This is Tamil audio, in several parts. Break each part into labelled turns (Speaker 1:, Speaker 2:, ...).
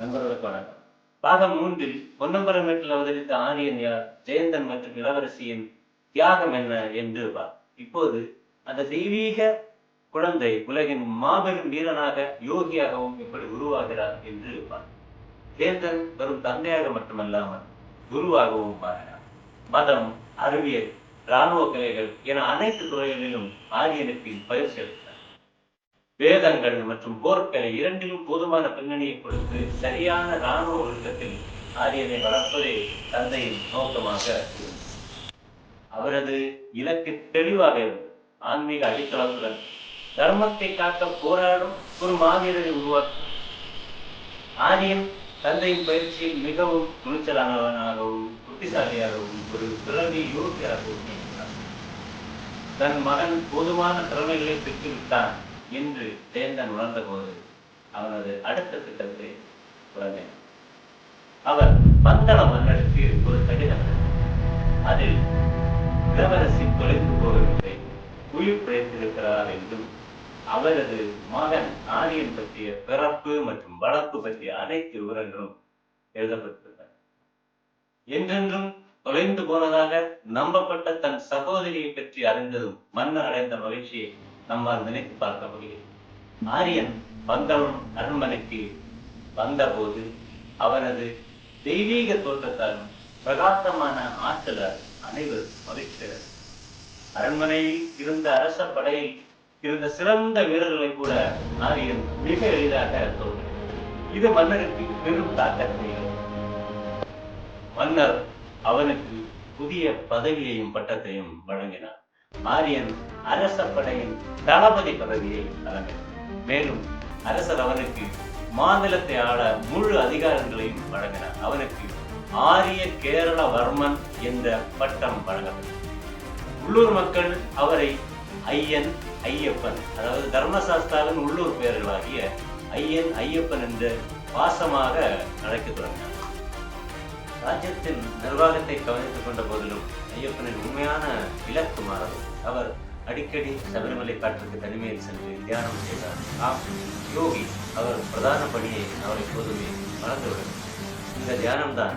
Speaker 1: நண்பர்களுக்கு வணக்கம் பாகம் மூன்றில் பொன்னம்பலமேட்டில் அவதரித்த ஆரியன் யார்? ஜெயந்தன் மற்றும் இளவரசியின் தியாகம் என்ன என்று பார் இப்போது அந்த தெய்வீக குழந்தை உலகின் மாபெரும் வீரனாக யோகியாகவும் இப்படி உருவாகிறார் என்று பார் ஜெயந்தன் வெறும் தந்தையாக மட்டுமல்லாமல் குருவாகவும் மாறினார். மதம் அறிவியல் இராணுவ கலைகள் என அனைத்து துறைகளிலும் ஆரியனுக்கு பயிற்சி அளித்தார். வேதங்கள் மற்றும் போர்க்கலை இரண்டிலும் போதுமான பின்னணியை கொடுத்து சரியான இராணுவ ஒழுக்கத்தில் ஆரியனை வளர்ப்பதே தந்தையின் நோக்கமாக அவரது இலக்கு தெளிவாக இருந்தது. ஆன்மீக அடித்தளத்துடன் தர்மத்தை காக்க போராடும் ஒரு மாவீரரை உருவாக்கும் ஆரியன் தந்தையின் பயிற்சியில் மிகவும் துணிச்சலானவனாகவும் புத்திசாலியாகவும் ஒரு பிறவி யோகியாகவும் இருந்தார். தன் மகன் போதுமான திறமைகளை பெற்றுவிட்டான். என்று ஜெயந்தன் உணர்ந்தபோது அவனது அடுத்த திட்டத்தை தொடங்கினான் அவர் பந்தள மன்னருக்கு ஒரு கடிதம் அதில் இளவரசி தொலைந்து போகவில்லை உயிர் பிழைத்திருக்கிறார் என்றும் அவரது மகன் ஆரியன் பற்றிய பிறப்பு மற்றும் வளர்ப்பு பற்றிய அனைத்து விவரங்களும் எழுதப்பட்டிருந்தன. என்றென்றும் தொலைந்து போனதாக நம்பப்பட்ட தன் சகோதரியை பற்றி அறிந்ததும் மன்னர் அடைந்த மகிழ்ச்சியை நம்மால் நினைத்து பார்க்க முடியும். ஆரியன் பந்தவன் அரண்மனைக்கு வந்தபோது அவனது தெய்வீக தோற்றத்தாலும் பிரகாசமான ஆற்றலால் அனைவரும் மகிழ்ச்சியர் அரண்மனையில் இருந்த அரச படையில் இருந்த சிறந்த வீரர்களை கூட ஆரியன் மிக எளிதாக தோன்றினார். இது மன்னருக்கு பெரும் தாக்கத்தை மன்னர் அவனுக்கு புதிய பதவியையும் பட்டத்தையும் வழங்கினார். ஆரியன் அரச படையின் தளபதி பதவியை வழங்கினார் மேலும் அரசர் அவனுக்கு மாநிலத்தை ஆள முழு அதிகாரங்களையும் வழங்கினார். அவனுக்கு ஆரிய கேரள வர்மன் என்ற பட்டம் வழங்கப்பட்டது. உள்ளூர் மக்கள் அவரை ஐயன் ஐயப்பன் அதாவது தர்மசாஸ்தாவின் உள்ளூர் பெயர்களாகிய ஐயன் ஐயப்பன் என்று பாசமாக அழைக்கத் தொடங்கினார் ராஜ்யத்தின் நிர்வாகத்தை கவனித்துக் கொண்ட போதிலும் ஐயப்பனின் உண்மையான இலக்கு மாறது அவர் அடிக்கடி சபரிமலை காற்றுக்கு தனிமையில் சென்று தியானம் செய்தார். ஆம் யோகி அவர் பிரதான பணியை அவர் எப்போதுமே மறந்துவிடும் இந்த தியானம்தான்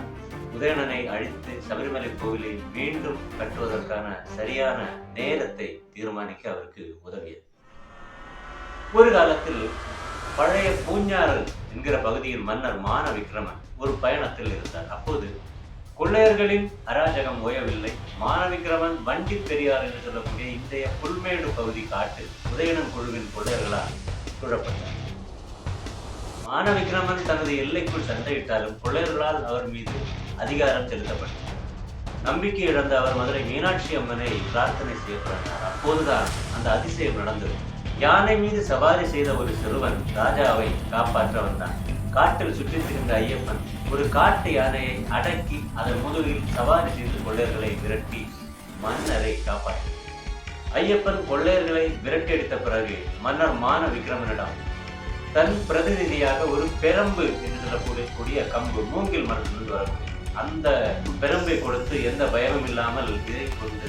Speaker 1: உதயணனை அழித்து சபரிமலை கோவிலை மீண்டும் கட்டுவதற்கான சரியான நேரத்தை தீர்மானிக்க அவருக்கு உதவியது. ஒரு காலத்தில் பழைய பூஞ்சாறு என்கிற பகுதியில் மன்னர் மான விக்ரமன் ஒரு பயணத்தில் இருந்தார். அப்போது கொள்ளையர்களின் அராஜகம் ஓயவில்லை. மானவிக்கிரமன் வண்டி பெரியார் என்று சொல்லக்கூடிய இன்றைய புல்மேடு பகுதி காட்டு உதயணன் குழுவின் கொள்ளையர்களால் சூழப்பட்டார். மானவிக்கிரமன் தனது எல்லைக்குள் சண்டையிட்டாலும் கொள்ளையர்களால் அவர் மீது அதிகாரம் செலுத்தப்பட்டது. நம்பிக்கை இழந்த அவர் மதுரை மீனாட்சி அம்மனை பிரார்த்தனை செய்யப்பட்டார். அப்போதுதான் அந்த அதிசயம் நடந்தது. யானை மீது சவாரி செய்த ஒரு சிறுவன் ராஜாவை காப்பாற்ற வந்தான். காட்டில் சுற்றித் திரிந்த ஐயப்பன் ஒரு காட்டு யானையை அடக்கி அதன் முதுகில் சவாரி செய்து கொள்ளையர்களை விரட்டி மன்னரை காப்பாற்றினார் ஐயப்பன் கொள்ளையர்களை விரட்டியடித்த பிறகு மன்னர் மான விக்ரமனிடம் தன் பிரதிநிதியாக ஒரு பெரம்பு என்று சொல்லக்கூடிய கம்பு மூங்கில் மரத்திலிருந்து வரக்கூடிய அந்த பெரம்பை கொடுத்து எந்த பயமும் இல்லாமல் இதை கொண்டு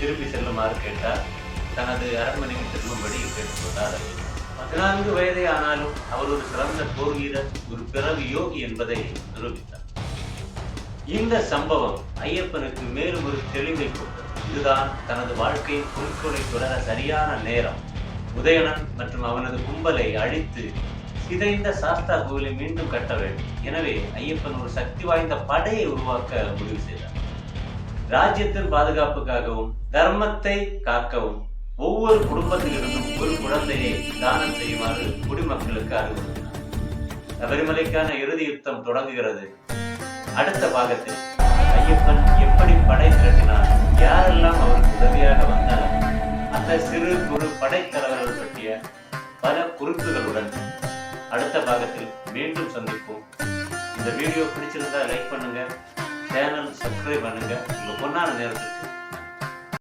Speaker 1: திருப்பி செல்லுமாறு கேட்டார். தனது அரண்மனைக்கு திரும்பும்படி கேட்டுக்கொண்டார். பதினான்கு வயதே ஆனாலும் அவர் ஒரு சிறந்த போர் வீரர் ஒரு பிறவி யோகி என்பதை நிரூபித்தார். இந்த சம்பவம் ஐயப்பனுக்கு மேலும் ஒரு தெளிவை கொடுத்தது. இதுதான் தனது வாழ்க்கையின் குறிக்கோளை தொடர சரியான நேரம். உதயணன் மற்றும் அவனது கும்பலை அழித்து சிதைந்த சாஸ்தா கோவிலை மீண்டும் கட்ட வேண்டும். எனவே ஐயப்பன் ஒரு சக்தி வாய்ந்த படையை உருவாக்க முடிவு செய்தார். ராஜ்யத்தின் பாதுகாப்புக்காகவும் தர்மத்தை காக்கவும் ஒவ்வொரு குடும்பத்திலிருந்தும் ஒரு குழந்தையை தானம் செய்யுமாறு குடிமக்களுக்கு அறிவுறுத்தினார் சபரிமலைக்கான இறுதி யுத்தம் தொடங்குகிறது. அடுத்த பாகத்தில் ஐயப்பன் எப்படி படை திரட்டினார் யாரெல்லாம் அவருக்கு உதவியாக வந்தார் அந்த சிறு குறு படைத்தலைவர்கள் பற்றிய பல குறிப்புகளுடன் அடுத்த பாகத்தில் மீண்டும் சந்திப்போம். இந்த வீடியோ பிடிச்சிருந்தா லைக் பண்ணுங்க சேனல் சப்ஸ்கிரைப் பண்ணுங்க. உங்க பொண்ணான நேரத்துக்கு